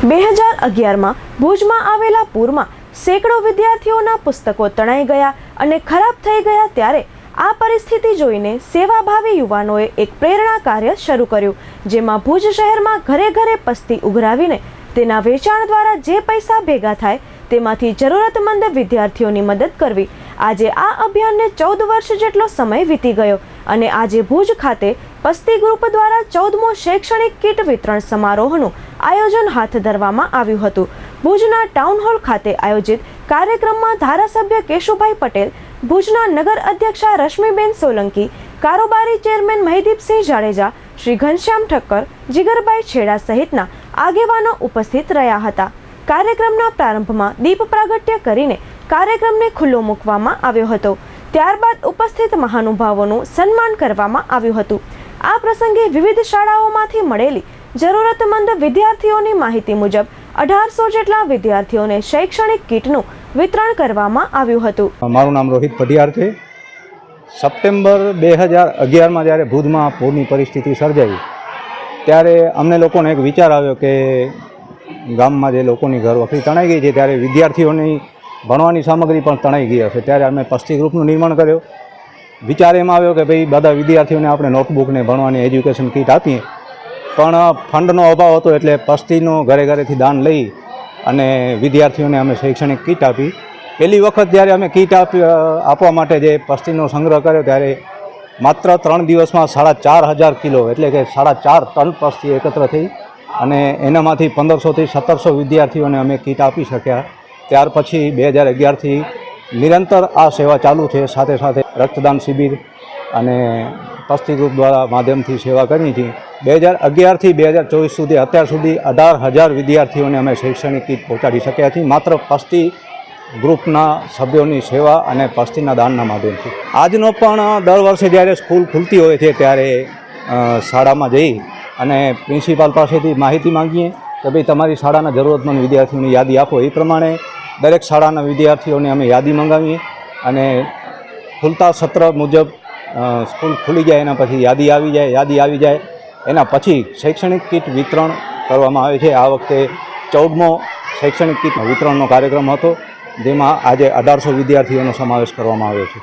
બે હજાર અગિયારમાં ભુજમાં આવેલા પૂરમાં સેંકડો વિદ્યાર્થીઓના પુસ્તકો તણાઈ ગયા અને ખરાબ થઈ ગયા ત્યારે આ પરિસ્થિતિ જોઈને સેવાભાવી યુવાનોએ એક પ્રેરણા કાર્ય શરૂ કર્યું, જેમાં ભુજ શહેરમાં ઘરે ઘરે પસ્તી ઉઘરાવીને તેના વેચાણ દ્વારા જે પૈસા ભેગા થાય તેમાંથી જરૂરતમંદ વિદ્યાર્થીઓની મદદ કરવી. આજે આ અભિયાનને ચૌદ વર્ષ જેટલો સમય વીતી ગયો અને આજે ભુજ ખાતે પસ્તી ગ્રુપ દ્વારા ચૌદમો શૈક્ષણિક કીટ વિતરણ સમારોહનું આયોજન હાથ ધરવામાં આવ્યું હતું. ભુજના ટાઉન હોલ ખાતે આયોજિત કાર્યક્રમમાં ધારાસભ્ય કેશુભાઈ પટેલ, ભુજના નગર અધ્યક્ષા રશ્મિબેન સોલંકી, કારોબારી ચેરમેન મહિદીપસિંહ જાડેજા, શ્રી ઘનશ્યામ ઠક્કર જીગરભાઈ છેડા સહિતના આગેવાનો ઉપસ્થિત રહ્યા હતા. કાર્યક્રમના પ્રારંભમાં દીપ પ્રાગટ્ય કરીને કાર્યક્રમને ખુલ્લો મૂકવામાં આવ્યો હતો. ત્યારબાદ ઉપસ્થિત મહાનુભાવોનું સન્માન કરવામાં આવ્યું હતું. આ પ્રસંગે વિવિધ શાળાઓમાંથી મળેલી જરૂરતમંદ વિદ્યાર્થીઓની માહિતી મુજબ, અઢારસો જેટલા વિદ્યાર્થીઓને શૈક્ષણિક કીટનું વિતરણ કરવામાં આવ્યું હતું. મારું નામ રોહિત પઢિયાર છે. સપ્ટેમ્બર બે હજાર અગિયારમાં જ્યારે ભુજમાં પૂરની પરિસ્થિતિ સર્જાઈ, ત્યારે અમને લોકોને એક વિચાર આવ્યો કે ગામમાં જે લોકોની ઘર વખરી તણાઈ ગઈ છે, ત્યારે વિદ્યાર્થીઓની ભણવાની સામગ્રી પણ તણાઈ ગઈ હશે. ત્યારે અમે પસ્તી ગ્રુપનું નિર્માણ કર્યો. વિચાર એમ આવ્યો કે ભાઈ બધા વિદ્યાર્થીઓને આપણે નોટબુકને ભણવાની એજ્યુકેશન કીટ આપીએ. પણ ફંડનો અભાવ હતો એટલે પસ્તીનું ઘરે ઘરેથી દાન લઈ અને વિદ્યાર્થીઓને અમે શૈક્ષણિક કીટ આપી. પહેલી વખત જ્યારે અમે કીટ આપી, આપવા માટે જે પસ્તીનો સંગ્રહ કર્યો ત્યારે માત્ર ત્રણ દિવસમાં સાડા ચાર હજાર કિલો, એટલે કે સાડા ચાર ટન પસ્તી એકત્ર થઈ અને એનામાંથી પંદરસોથી સત્તરસો વિદ્યાર્થીઓને અમે કીટ આપી શક્યા. ત્યાર પછી બે હજાર અગિયારથી નિરંતર આ સેવા ચાલુ છે. સાથે સાથે રક્તદાન શિબિર અને પસ્તી ગ્રુપ દ્વારા માધ્યમથી સેવા કરી હતી. બે હજાર અગિયારથી બે હજાર ચોવીસ સુધી અત્યાર સુધી અઢાર હજાર વિદ્યાર્થીઓને અમે શૈક્ષણિક કીટ પહોંચાડી શક્યા છીએ. માત્ર પસ્તી ગ્રુપના સભ્યોની સેવા અને પસ્તીના દાનના માધ્યમથી. આજનો પણ દર વર્ષે જ્યારે સ્કૂલ ખુલતી હોય છે ત્યારે શાળામાં જઈ અને પ્રિન્સિપાલ પાસેથી માહિતી માંગીએ કે ભાઈ તમારી શાળાના જરૂરતમંદ વિદ્યાર્થીઓની યાદી આપો. એ પ્રમાણે દરેક શાળાના વિદ્યાર્થીઓને અમે યાદી મંગાવીએ અને ખુલતા સત્ર મુજબ સ્કૂલ ખુલી જાય, એના પછી યાદી આવી જાય, યાદી આવી જાય. એના પછી શૈક્ષણિક કીટ વિતરણ કરવામાં આવે છે. આ વખતે ચૌદમો શૈક્ષણિક કીટ વિતરણનો કાર્યક્રમ હતો, જેમાં આજે અઢારસો વિદ્યાર્થીઓનો સમાવેશ કરવામાં આવ્યો છે.